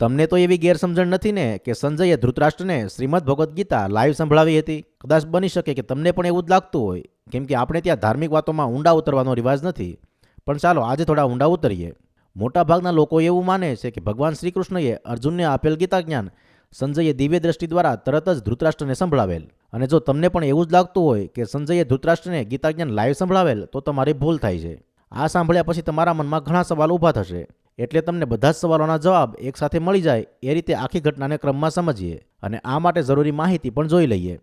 તમને તો એવી ગેરસમજણ નથી ને કે સંજયે ધૃતરાષ્ટ્રને શ્રીમદ ભગવદ્ ગીતા લાઈવ સંભળાવી હતી? કદાચ બની શકે કે તમને પણ એવું જ લાગતું હોય, કેમ કે આપણે ત્યાં ધાર્મિક વાતોમાં ઊંડા ઉતરવાનો રિવાજ નથી. પણ ચાલો, આજે થોડા ઊંડા ઉતરીએ. મોટાભાગના લોકો એવું માને છે કે ભગવાન શ્રી કૃષ્ણએ અર્જુનને આપેલ ગીતા જ્ઞાન સંજયે દિવ્ય દ્રષ્ટિ દ્વારા તરત જ ધૃતરાષ્ટ્રને સંભળાવેલ. અને જો તમને પણ એવું જ લાગતું હોય કે સંજયે ધૃતરાષ્ટ્રને ગીતા જ્ઞાન લાઈવ સંભળાવેલ, તો તમારી ભૂલ થાય છે. આ સાંભળ્યા પછી તમારા મનમાં ઘણા સવાલ ઊભા થશે. એટલે તમને બધા જ સવાલોના જવાબ એકસાથે મળી જાય એ રીતે આખી ઘટનાને ક્રમમાં સમજીએ અને આ માટે જરૂરી માહિતી પણ જોઈ લઈએ.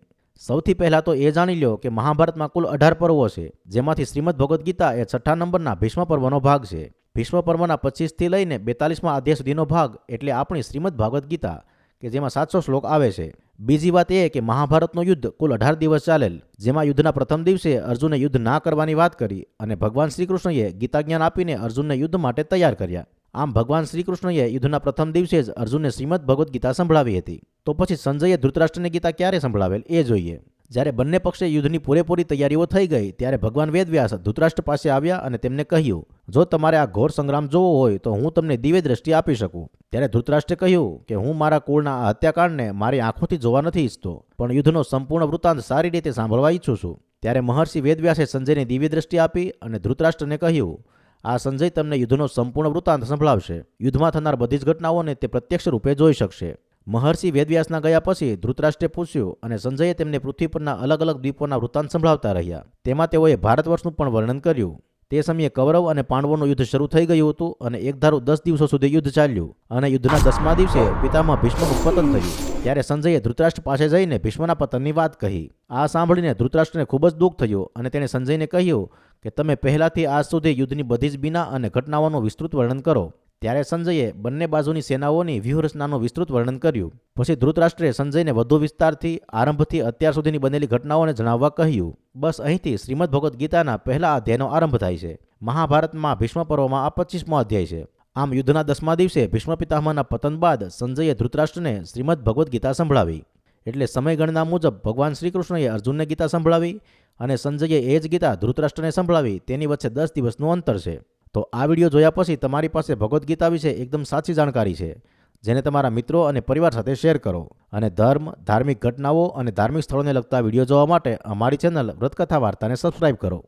સૌથી પહેલાં તો એ જાણી લો કે મહાભારતમાં કુલ અઢાર પર્વો છે, જેમાંથી શ્રીમદ ભગવદ્ ગીતા એ છઠ્ઠા નંબરના ભીષ્મ પર્વનો ભાગ છે. ભીષ્મ પર્વના પચીસથી લઈને બેતાલીસમાં અધ્યાય સુધીનો ભાગ એટલે આપણી શ્રીમદ ભાગવત ગીતા, કે જેમાં સાતસો શ્લોક આવે છે. બીજી વાત એ કે મહાભારતનું યુદ્ધ કુલ અઢાર દિવસ ચાલેલ, જેમાં યુદ્ધના પ્રથમ દિવસે અર્જુને યુદ્ધ ના કરવાની વાત કરી અને ભગવાન શ્રી કૃષ્ણએ ગીતા જ્ઞાન આપીને અર્જુનને યુદ્ધ માટે તૈયાર કર્યા. આમ ભગવાન શ્રીકૃષ્ણએ યુદ્ધના પ્રથમ દિવસે જ અર્જુનને શ્રીમદ ભગવદ્ ગીતા સંભળાવી હતી. તો પછી સંજયે ધૃતરાષ્ટ્રને ગીતા ક્યારે સંભળાવેલ એ જોઈએ. જ્યારે બંને પક્ષે યુદ્ધની પૂરેપૂરી તૈયારીઓ થઈ ગઈ, ત્યારે ભગવાન વેદવ્યાસ ધૃતરાષ્ટ્ર પાસે આવ્યા અને તેમને કહ્યું, જો તમારે આ ઘોર સંગ્રામ જોવો હોય, તો હું તમને દિવ્ય દ્રષ્ટિ આપી શકું. ત્યારે ધૃતરાષ્ટ્રે કહ્યું કે, હું મારા કુળના આ હત્યાકાંડને મારી આંખોથી જોવા નથી ઈચ્છતો, પણ યુદ્ધનો સંપૂર્ણ વૃત્તાંત સારી રીતે સાંભળવા ઈચ્છું છું. ત્યારે મહર્ષિ વેદવ્યાસે સંજયને દિવ્ય દ્રષ્ટિ આપી અને ધૃતરાષ્ટ્રને કહ્યું આ સંજય તમને યુદ્ધનો સંપૂર્ણ વૃત્તાંત સંભળાવશે. યુદ્ધમાં થનાર બધી જ ઘટનાઓને તે પ્રત્યક્ષ રૂપે જોઈ શકશે. મહર્ષિ વેદવ્યાસના ગયા પછી ધૃતરાષ્ટ્રે પૂછ્યું અને સંજયે તેમને પૃથ્વી પરના અલગ અલગ દ્વીપોના વૃત્તાંત સંભળાવતા રહ્યા. તેમાં તેઓએ ભારત વર્ષનું પણ વર્ણન કર્યું. તે સમયે કૌરવ અને પાંડવોનું યુદ્ધ શરૂ થઈ ગયું હતું અને એક ધારું દસ દિવસો સુધી યુદ્ધ ચાલ્યું અને યુદ્ધના દસમા દિવસે પિતામાં ભીષ્મનું પતન થયું. ત્યારે સંજયે ધૃતરાષ્ટ્ર પાસે જઈને ભીષ્મના પતનની વાત કહી. આ સાંભળીને ધૃતરાષ્ટ્રને ખૂબ જ દુઃખ થયું અને તેણે સંજયને કહ્યું કે તમે પહેલાંથી આજ સુધી યુદ્ધની બધી જ બીના અને ઘટનાઓનું વિસ્તૃત વર્ણન કરો. ત્યારે સંજયે બંને બાજુની સેનાઓની વ્યૂહરચનાનું વિસ્તૃત વર્ણન કર્યું. પછી ધૃતરાષ્ટ્રે સંજયને વધુ વિસ્તારથી આરંભથી અત્યાર સુધીની બનેલી ઘટનાઓને જણાવવા કહ્યું, બસ અહીંથી શ્રીમદ ભગવદ્ ગીતાના પહેલા અધ્યાયનો આરંભ થાય છે. મહાભારતમાં ભીષ્મ પર્વમાં આ પચીસમો અધ્યાય છે. આમ યુદ્ધના દસમા દિવસે ભીષ્મ પિતામહના પતન બાદ સંજયે ધૃતરાષ્ટ્રને શ્રીમદ ભગવદ્ ગીતા સંભળાવી. એટલે સમયગણના મુજબ ભગવાન શ્રીકૃષ્ણએ અર્જુનને ગીતા સંભળાવી અને સંજયે એ જ ગીતા ધૃતરાષ્ટ્રને સંભળાવી, તેની વચ્ચે દસ દિવસનું અંતર છે. તો આ વીડિયો જોયા પછી તમારી પાસે ભગવદ્ ગીતા વિશે એકદમ સાચી જાણકારી છે, જેને તમારા મિત્રો અને પરિવાર સાથે શેર કરો. અને ધર્મ, ધાર્મિક ઘટનાઓ અને ધાર્મિક સ્થળોને લગતા વીડિયો જોવા માટે અમારી ચેનલ વ્રતકથા વાર્તાને સબસ્ક્રાઇબ કરો.